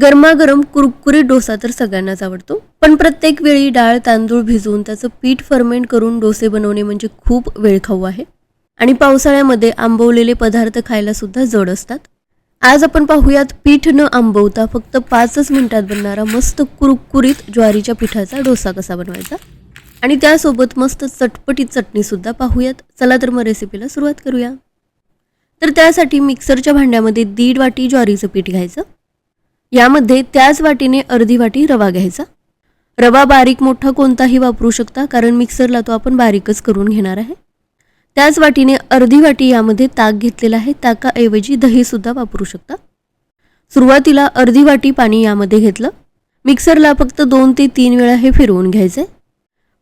गरमागरम कुरकुरीत डोसा तर सगळ्यांनाच आवडतो. पण प्रत्येक वेळी डाळ तांदूळ भिजवून त्याचं पीठ फर्मेंट करून डोसे बनवणे म्हणजे खूप वेळखाऊ आहे. आणि पावसाळ्यामध्ये आंबवलेले पदार्थ खायला सुद्धा जड असतात. आज आपण पाहूयात पीठ न आंबवता फक्त पाचच मिनिटात बनणारा मस्त कुरकुरीत ज्वारीच्या पिठाचा डोसा कसा बनवायचा? आणि त्यासोबत मस्त चटपटीत चटणीसुद्धा पाहूयात. चला तर मग रेसिपीला सुरुवात करूया. तर त्यासाठी मिक्सरच्या भांड्यामध्ये दीड वाटी ज्वारीचं पीठ घ्यायचं. यामध्ये त्याच वाटीने अर्धी वाटी रवा घ्यायचा. रवा बारीक मोठा कोणताही वापरू शकता कारण मिक्सरला तो आपण बारीकच करून घेणार आहे. त्याच वाटीने अर्धी वाटी यामध्ये ताक घेतलेला आहे ताकाऐवजी दहीसुद्धा वापरू शकता. सुरुवातीला अर्धी वाटी पाणी यामध्ये घेतलं. मिक्सरला फक्त दोन ते तीन वेळा हे फिरवून घ्यायचे.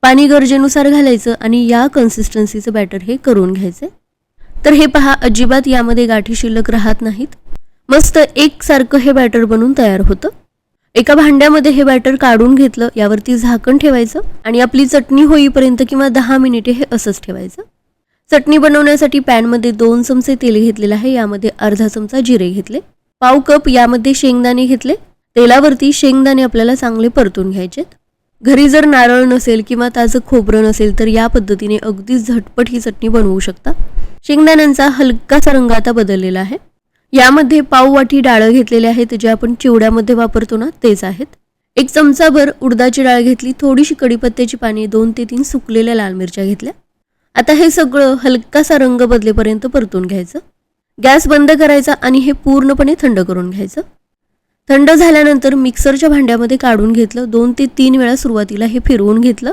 पाणी गरजेनुसार घालायचं आणि या कन्सिस्टन्सीचं बॅटर हे करून घ्यायचे. तर हे पहा अजिबात यामध्ये गाठी शिल्लक राहत नाहीत. मस्त एकसारखं हे बॅटर बनून तयार होतं. एका भांड्यामध्ये हे बॅटर काढून घेतलं यावरती झाकण ठेवायचं आणि आपली चटणी होईपर्यंत किंवा दहा मिनिटे हे असंच ठेवायचं. चटणी बनवण्यासाठी पॅनमध्ये दोन चमचे तेल घेतलेलं आहे यामध्ये अर्धा चमचा जिरे घेतले. पाव कप यामध्ये शेंगदाणे घेतले. तेलावरती शेंगदाणे आपल्याला चांगले परतून घ्यायचेत. घरी जर नारळ नसेल किंवा ताजं खोबरं नसेल तर या पद्धतीने अगदी झटपट ही चटणी बनवू शकता. शेंगदाण्यांचा हलकासा रंग आता बदललेला आहे. यामध्ये पाववाटी डाळं घेतलेले आहेत जे आपण चिवड्यामध्ये वापरतो ना तेच आहेत. एक चमचाभर उडदाची डाळ घेतली थोडीशी कडीपत्त्याची पाने दोन ते तीन सुकलेल्या लाल मिरच्या घेतल्या. आता हे सगळं हलकासा रंग बदलेपर्यंत परतून घ्यायचं. गॅस बंद करायचा आणि हे पूर्णपणे थंड करून घ्यायचं. थंड झाल्यानंतर मिक्सरच्या भांड्यामध्ये काढून घेतलं दोन ते तीन वेळा सुरुवातीला हे फिरवून घेतलं.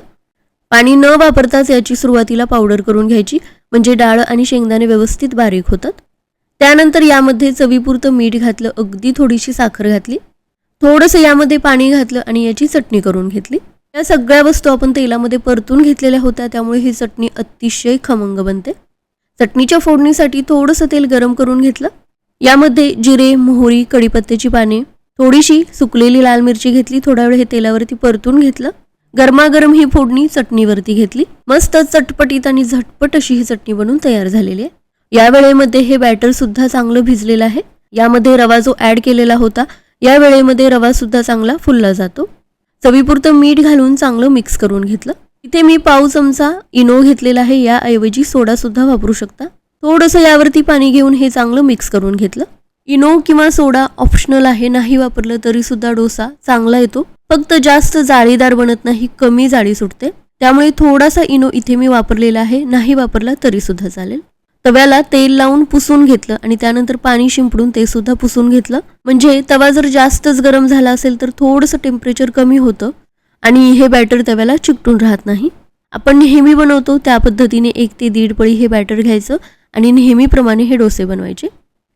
पाणी न वापरताच याची सुरुवातीला पावडर करून घ्यायची म्हणजे डाळ आणि शेंगदाणे व्यवस्थित बारीक होतात. त्यानंतर यामध्ये चवीपुरतं मीठ घातलं अगदी थोडीशी साखर घातली थोडंसं यामध्ये पाणी घातलं आणि याची चटणी करून घेतली. या सगळ्या वस्तू आपण तेलामध्ये परतून घेतलेल्या होत्या त्यामुळे ही चटणी अतिशय खमंग बनते. चटणीच्या फोडणीसाठी थोडंसं तेल गरम करून घेतलं. यामध्ये जिरे मोहरी कडीपत्त्याची पाने थोडीशी सुकलेली लाल मिरची घेतली थोडा वेळ हे तेलावरती परतून घेतलं. गरमागरम ही फोडणी चटणीवरती घेतली. मस्त चटपटीत आणि झटपट अशी ही चटणी बनून तयार झालेली आहे. या वेळेमध्ये हे बॅटर सुद्धा चांगलं भिजलेलं आहे. यामध्ये रवा जो ऍड केलेला होता या वेळेमध्ये रवा सुद्धा चांगला फुलला जातो. चवीपुरतं मीठ घालून चांगलं मिक्स करून घेतलं. इथे मी पाव चमचा इनो घेतलेला आहे याऐवजी सोडा सुद्धा वापरू शकता. थोडंसं यावरती पाणी घेऊन हे चांगलं मिक्स करून घेतलं. इनो किंवा सोडा ऑप्शनल आहे नाही वापरलं तरी सुद्धा डोसा चांगला येतो. फक्त जास्त जाळीदार बनत नाही कमी जाळी सुटते. त्यामुळे थोडासा इनो इथे मी वापरलेला आहे नाही वापरला तरी सुद्धा चालेल. तव्याला तेल लावून पुसून घेतलं आणि त्यानंतर पाणी शिंपडून ते सुद्धा पुसून घेतलं. म्हणजे तवा जर जास्तच गरम झाला असेल तर थोडंसं टेम्परेचर कमी होतं आणि हे बॅटर तव्याला चिकटून राहत नाही. आपण नेहमी बनवतो त्या पद्धतीने एक ते दीड पळी हे बॅटर घ्यायचं आणि नेहमीप्रमाणे हे डोसे बनवायचे.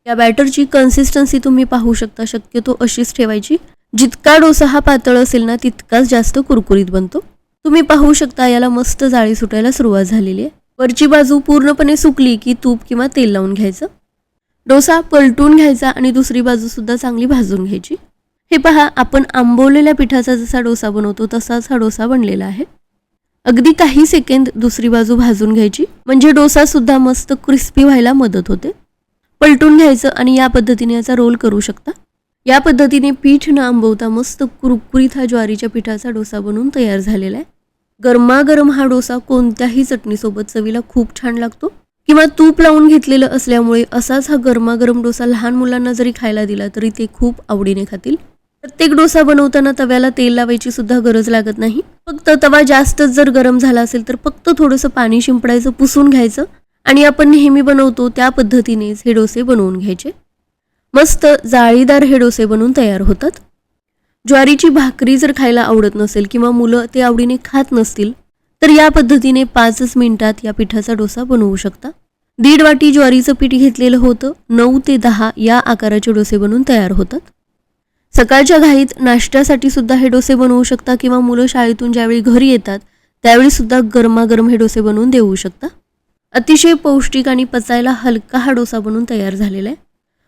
या बॅटरची कन्सिस्टन्सी तुम्ही पाहू शकता शक्यतो अशीच ठेवायची. जितका डोसा हा पातळ असेल ना तितकाच जास्त कुरकुरीत बनतो. तुम्ही पाहू शकता याला मस्त जाळी सुटायला सुरुवात झालेली आहे. वरची बाजू पूर्णपणे सुकली की तूप किंवा तेल लावून घ्यायचं. डोसा पलटून घ्यायचा आणि दुसरी बाजूसुद्धा चांगली भाजून घ्यायची. हे पहा आपण आंबवलेल्या पिठाचा जसा डोसा बनवतो तसाच हा डोसा बनलेला आहे. अगदी काही सेकंद दुसरी बाजू भाजून घ्यायची. म्हणजे डोसा सुद्धा मस्त क्रिस्पी व्हायला मदत होते. पलटून घ्यायचं आणि या पद्धतीने याचा रोल करू शकता. या पद्धतीने पीठ न आंबवता मस्त कुरकुरीत हा ज्वारीच्या पिठाचा डोसा बनवून तयार झालेला आहे. गरमागरम हा डोसा कोणत्याही चटणीसोबत चवीला खूप छान लागतो. किंवा तूप लावून घेतलेलं असल्यामुळे असाच हा गरमागरम डोसा लहान मुलांना जरी खायला दिला तरी ते खूप आवडीने खातील. प्रत्येक डोसा बनवताना तव्याला तेल लावायची सुद्धा गरज लागत नाही. फक्त तवा जास्तच जर गरम झाला असेल तर फक्त थोडंसं पाणी शिंपडायचं पुसून घ्यायचं आणि आपण नेहमी बनवतो त्या पद्धतीनेच हे डोसे बनवून घ्यायचे. मस्त जाळीदार हे डोसे बनवून तयार होतात. ज्वारीची भाकरी जर खायला आवडत नसेल किंवा मुलं ते आवडीने खात नसतील तर या पद्धतीने पाचच मिनिटात या पिठाचा डोसा बनवू शकता. दीड वाटी ज्वारीचं पीठ घेतलेलं होतं. नऊ ते दहा या आकाराचे डोसे बनवून तयार होतात. सकाळच्या घाईत नाश्त्यासाठी सुद्धा हे डोसे बनवू शकता किंवा मुलं शाळेतून ज्यावेळी घरी येतात त्यावेळी सुद्धा गरमागरम हे डोसे बनवून देऊ शकता. अतिशय पौष्टिक आणि पचायला हलका हा डोसा बनवून तयार झालेला आहे.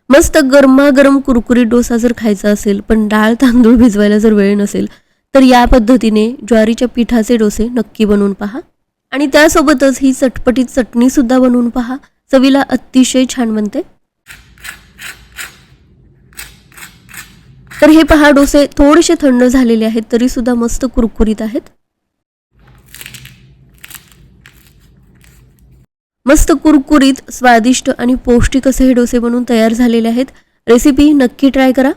मस्त गरमागरम कुरकुरीत डोसा जर खायचा असेल पण डाळ तांदूळ भिजवायला जर वेळ नसेल तर या पद्धतीने ज्वारीच्या पिठाचे डोसे नक्की बनवून पहा. आणि त्यासोबतच ही चटपटीत चटणीसुद्धा बनवून पहा. चवीला अतिशय छान बनते. तर हे पहा डोसे थोडेसे थंड झालेले आहेत तरी सुद्धा मस्त कुरकुरीत आहेत. मस्त कुरकुरीत स्वादिष्ट आणि पौष्टिक असे हे डोसे बनवून तयार झालेले आहेत. रेसिपी नक्की ट्राय करा.